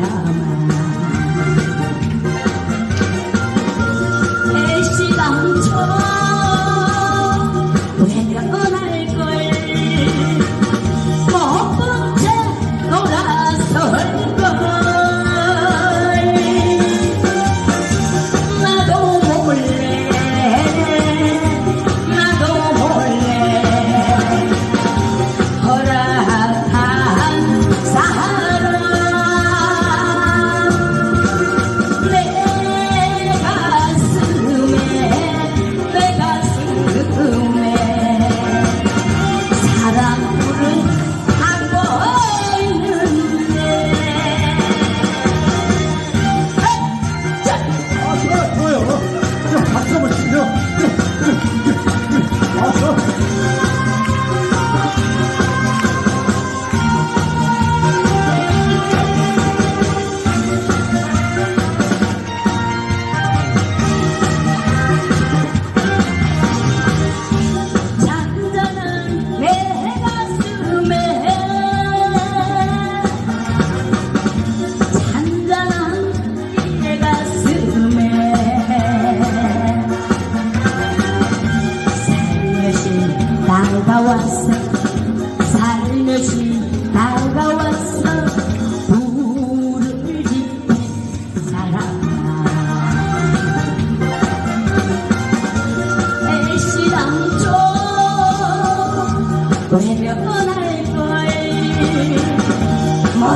바람아 애시 당처럼 살며시 다가왔어. 살며시 다가왔어. 불을 지때 사랑아 애시당초 외면할 거에 못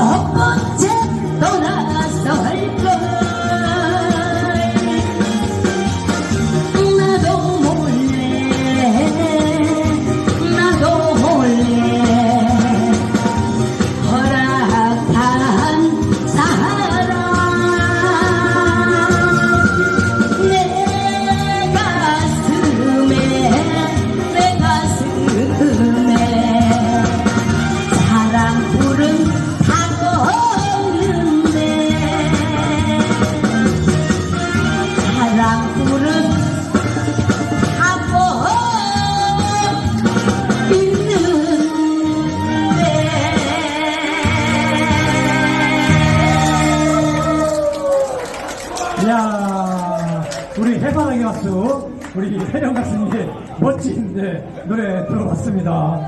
우리 해바라기 가수, 우리 혜령 가수님의 멋진 네, 노래 들어봤습니다.